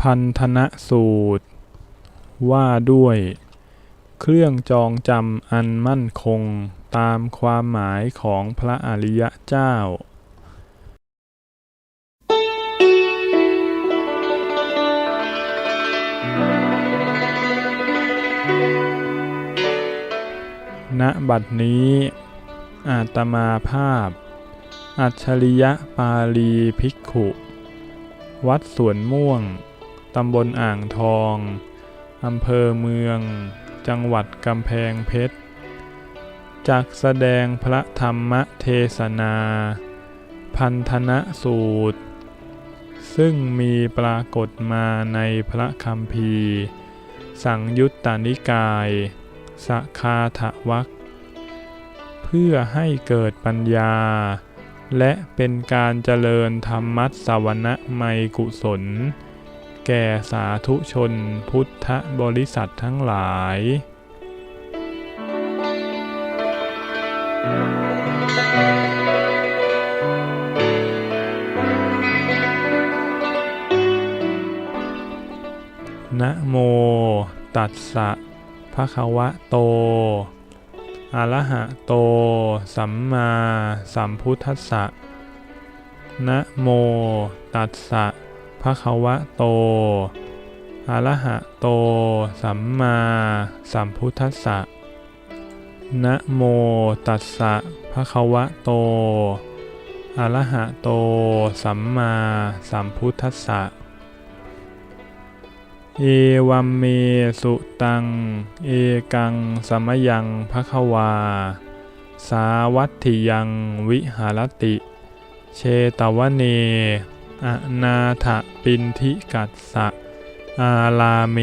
พันธนสูตร ว่าด้วย เครื่องจองจำอันมั่นคงตามความหมายของพระอริยเจ้า ณ บัดนี้ อาตมาภาพ อัจฉริยะปาลีภิกขุ วัดสวนม่วง ตำบลอ่างทอง อำเภอเมือง จังหวัดกำแพงเพชร จักแสดงพระธรรมเทศนา พันธนสูตร ซึ่งมีปรากฏมาในพระคัมภีร์ สังยุตตานิกาย สคาถวักเพื่อให้เกิดปัญญา และเป็นการเจริญธรรมัสสวนไมกุศล แก่สาธุชนพุทธบริษัททั้งหลาย นะโมตัสสะภะคะวะโตอะระหะโต สัมมาสัมพุทธัสสะนะโมตัสสะ ภะควะโตอะระหะโต สัมมาสัมพุทธัสสะนะโมตัสสะภะควะโตอะระหะโต สัมมาสัมพุทธัสสะ เอวัมเมสุตัง เอกังสมยังภควา สาวัตถิยังวิหารติ เชตวเน อนาถปินทิกัสสะ อาลาเม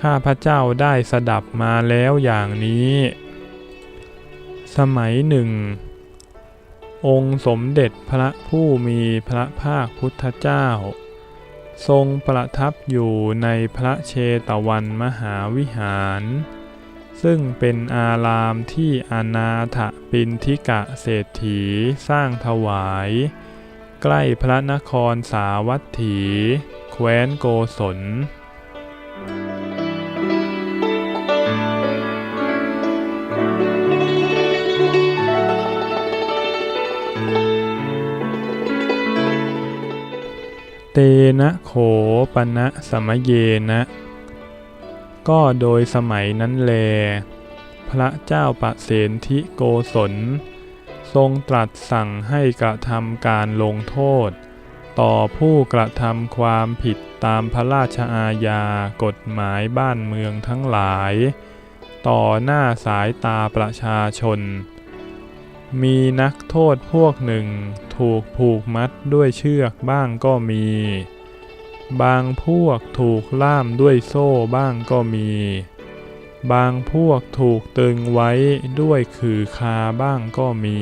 ข้าพระเจ้าได้สดับมาแล้วอย่างนี้ สมัยหนึ่ง องค์สมเด็จพระผู้มีพระภาคพุทธเจ้า ทรงประทับอยู่ในพระเชตวันมหาวิหาร ซึ่งเป็นอารามที่อนาถปินทิกะเศรษฐีสร้างถวาย ใกล้พระนครสาวัตถี แคว้นโกศลเตนะโขปณะสมเยนะ ก็โดยสมัยนั้นแล พระเจ้าปะเสนทิโกศล ทรงตรัสสั่งให้กระทำการลงโทษ ต่อผู้กระทำความผิดตามพระราชอาญากฎหมายบ้านเมืองทั้งหลาย ต่อหน้าสายตาประชาชน มีนักโทษพวกหนึ่งถูกผูกมัดด้วยเชือกบ้างก็มี บางพวกถูกล่ามด้วยโซ่บ้างก็มี บางพวกถูกตึงไว้ด้วยขื่อคาบ้างก็มี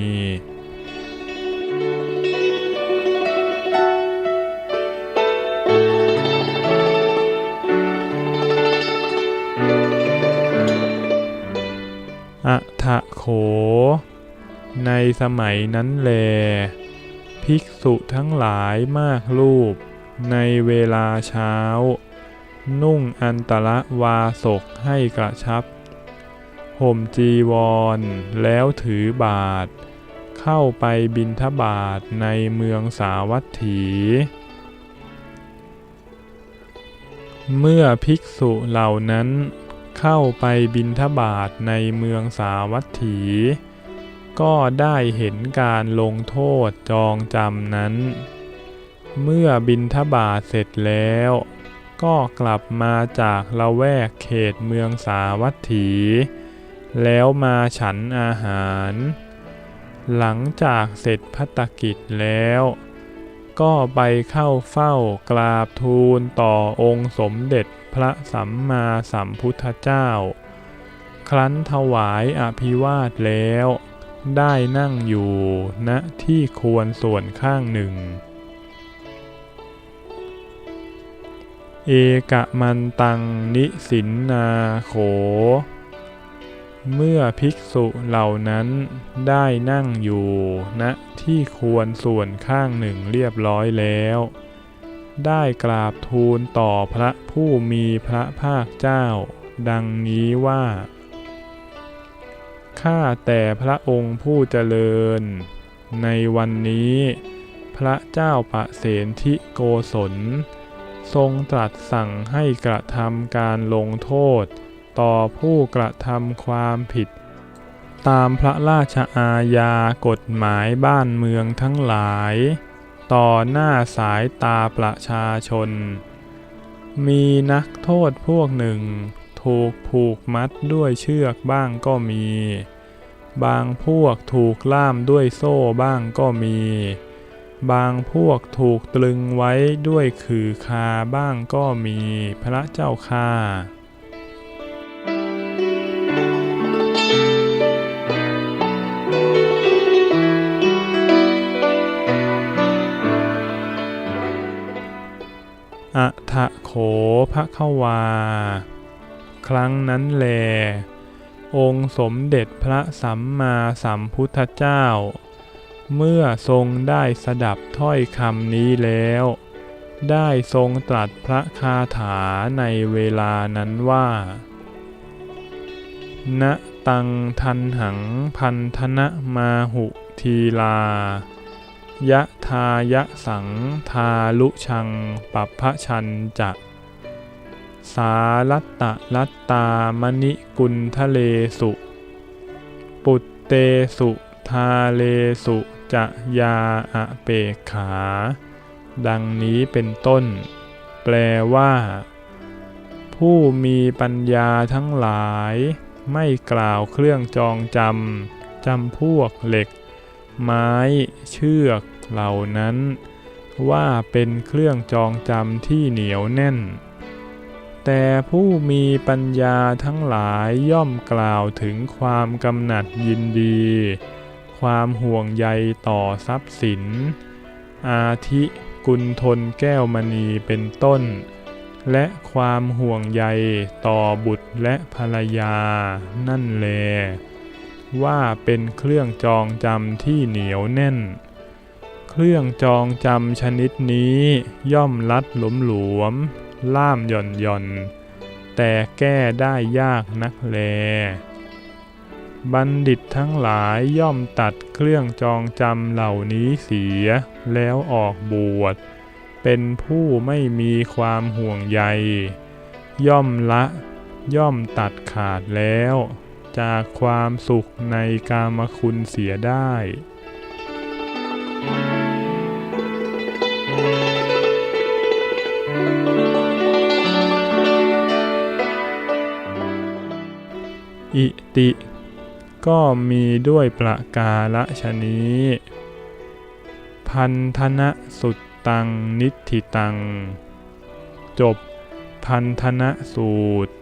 อะทะโข ในสมัยนั้นแล ภิกษุทั้งหลายมากรูป ในเวลาเช้า นุ่งอันตรวาสกให้กระชับ ห่มจีวร แล้วถือบาท เข้าไปบินทบาทในเมืองสาวัตถี เมื่อภิกษุเหล่านั้นเข้าไปบินทบาทในเมืองสาวัตถี ก็ได้เห็นการลงโทษจองจำนั้น เมื่อบินทบาทเสร็จแล้ว ก็กลับมาจากละแวกเขตเมืองสาวัตถี แล้วมาฉันอาหาร หลังจากเสร็จพัตตกิจแล้ว ก็ไปเข้าเฝ้ากราบทูลต่อองค์สมเด็จพระสัมมาสัมพุทธเจ้า ครั้นถวายอภิวาทแล้ว ได้นั่งอยู่ณที่ควรส่วนข้างหนึ่ง เอกมันตังนิสินนาโข เมื่อภิกษุเหล่านั้นได้นั่งอยู่ณที่ควรส่วนข้างหนึ่งเรียบร้อยแล้ว ได้กราบทูลต่อพระผู้มีพระภาคเจ้า ดังนี้ว่า ข้าแต่พระองค์ผู้เจริญ ในวันนี้ พระเจ้าประเสนทิโกศล ทรงตรัสสั่งให้กระทำการลงโทษ ต่อผู้กระทำความผิด ตามพระราชอาญากฎหมายบ้านเมืองทั้งหลาย ต่อหน้าสายตาประชาชน มีนักโทษพวกหนึ่ง ถูกผูกมัดด้วยเชือกบ้างก็มี บางพวกถูกล่ามด้วยโซ่บ้างก็มี บางพวกถูกตรึงไว้ด้วยขื่อคาบ้างก็มีพระเจ้าค่าอะทะโขพระขวา ครั้งนั้นแล องค์สมเด็จพระสัมมาสัมพุทธเจ้า เมื่อทรงได้สดับถ้อยคำนี้แล้ว ได้ทรงตรัสพระคาถาในเวลานั้นว่า ณ ตังทันหังพันธนะมาหุทีลา ยะทายะสังทาลุชังปัปพะชันจะสาลัตตะลัตตามณิกุลทะเลสุ ปุตเตสุาเลสุจะยาอะเปกขา ดังนี้เป็นต้น แปลว่า ผู้มีปัญญาทั้งหลาย ไม่กล่าวเครื่องจองจำจำพวกเหล็ก ไม้เชือกเหล่านั้น ว่าเป็นเครื่องจองจำที่เหนียวแน่น แต่ผู้มีปัญญาทั้งหลายย่อมกล่าวถึงความกำหนัดยินดี ความห่วงใยต่อทรัพย์สิน อาทิกุลทนแก้วมณีเป็นต้น และความห่วงใยต่อบุตรและภรรยา นั่นแล ว่าเป็นเครื่องจองจำที่เหนียวแน่น เครื่องจองจำชนิดนี้ย่อมลัดหลมหลวม ล่ามหย่อนหย่อน แต่แก้ได้ยากนักแล บัณฑิตทั้งหลายย่อมตัดเครื่องจองจำเหล่านี้เสีย แล้วออกบวช เป็นผู้ไม่มีความห่วงใย ย่อมละ ย่อมตัดขาดแล้ว จากความสุขในกามคุณเสียได้อิติ ก็มีด้วยประกาละชนี้ พันธนะสุดตังนิธิตัง จบพันธนะสูตร